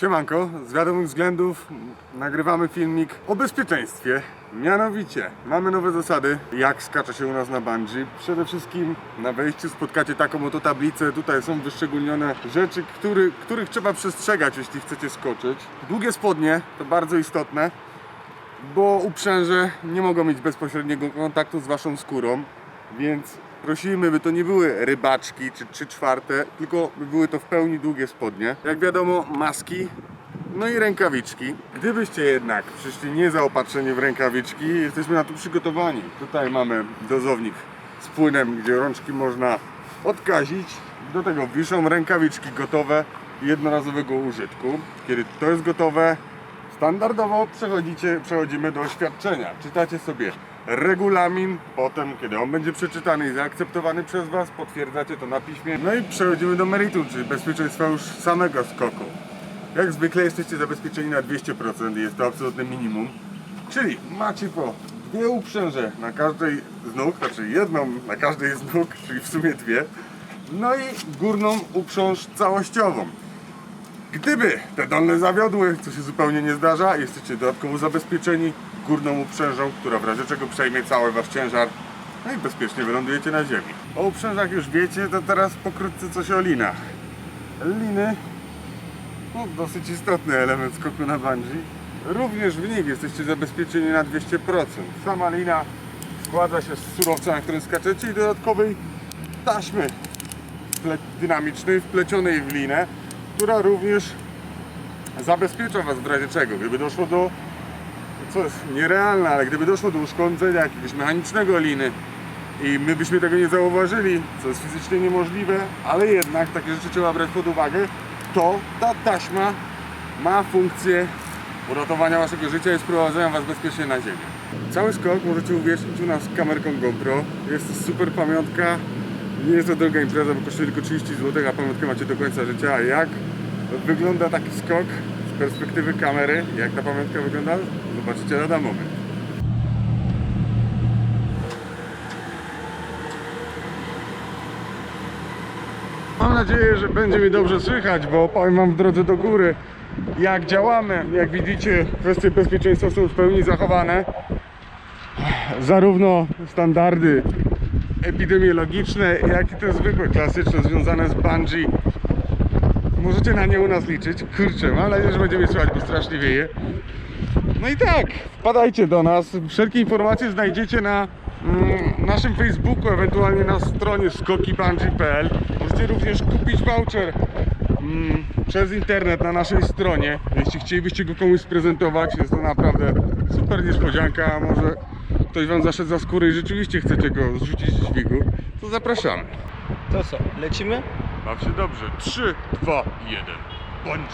Siemanko, z wiadomych względów nagrywamy filmik o bezpieczeństwie. Mianowicie, mamy nowe zasady, jak skacze się u nas na bungee. Przede wszystkim na wejściu spotkacie taką oto tablicę. Tutaj są wyszczególnione rzeczy, który, których trzeba przestrzegać, jeśli chcecie skoczyć. Długie spodnie to bardzo istotne, bo uprzęże nie mogą mieć bezpośredniego kontaktu z waszą skórą, więc prosimy, by to nie były rybaczki czy trzy czwarte, tylko by były to w pełni długie spodnie. Jak wiadomo, maski, no i rękawiczki. Gdybyście jednak przyszli niezaopatrzeni w rękawiczki, jesteśmy na to przygotowani. Tutaj mamy dozownik z płynem, gdzie rączki można odkazić. Do tego wiszą rękawiczki gotowe jednorazowego użytku. Kiedy to jest gotowe, Standardowo przechodzicie, przechodzimy do oświadczenia. Czytacie sobie regulamin, potem kiedy on będzie przeczytany i zaakceptowany przez Was, potwierdzacie to na piśmie. No i przechodzimy do meritum, czyli bezpieczeństwa już samego skoku. Jak zwykle jesteście zabezpieczeni na 200% i jest to absolutne minimum. Czyli macie po dwie uprzęże na każdej z nóg, znaczy jedną na każdej z nóg, czyli w sumie dwie. No i górną uprząż całościową. Gdyby te dolne zawiodły, co się zupełnie nie zdarza, jesteście dodatkowo zabezpieczeni górną uprzężą, która w razie czego przejmie cały wasz ciężar, no i bezpiecznie wylądujecie na ziemi. O uprzężach już wiecie, to teraz pokrótce coś o linach. Liny, no, dosyć istotny element skoku na bungee. Również w nich jesteście zabezpieczeni na 200%. Sama lina składa się z surowca, na którym skaczecie i dodatkowej taśmy dynamicznej wplecionej w linę, która również zabezpiecza Was w razie czego. Gdyby doszło do, co jest nierealne, ale gdyby doszło do uszkodzenia jakiegoś mechanicznego liny i my byśmy tego nie zauważyli, co jest fizycznie niemożliwe, ale jednak takie rzeczy trzeba brać pod uwagę, to ta taśma ma funkcję uratowania Waszego życia i sprowadzenia Was bezpiecznie na ziemię. Cały skok możecie uwiecznić u nas kamerką GoPro. Jest to super pamiątka. Nie jest to droga impreza, bo kosztuje tylko 30 zł, a pamiątkę macie do końca życia. A jak wygląda taki skok perspektywy kamery? Jak ta pamiątka wygląda? Zobaczycie lada moment. Mam nadzieję, że będzie mi dobrze słychać, bo opowiem Wam w drodze do góry jak działamy. Jak widzicie, kwestie bezpieczeństwa są w pełni zachowane. Zarówno standardy epidemiologiczne, jak i te zwykłe, klasyczne, związane z bungee. Możecie na nie u nas liczyć. Kurczę, mam nadzieję, że będzie mnie słychać, bo strasznie wieje. No i tak, wpadajcie do nas. Wszelkie informacje znajdziecie na mm, naszym Facebooku, ewentualnie na stronie skokibungee.pl. Możecie również kupić voucher mm, przez internet na naszej stronie. Jeśli chcielibyście go komuś sprezentować, jest to naprawdę super niespodzianka. Może ktoś wam zaszedł za skórę i rzeczywiście chcecie go zrzucić z dźwigu, to zapraszamy. To co, lecimy? Baw się dobrze. 3, 2, 1. Bądź!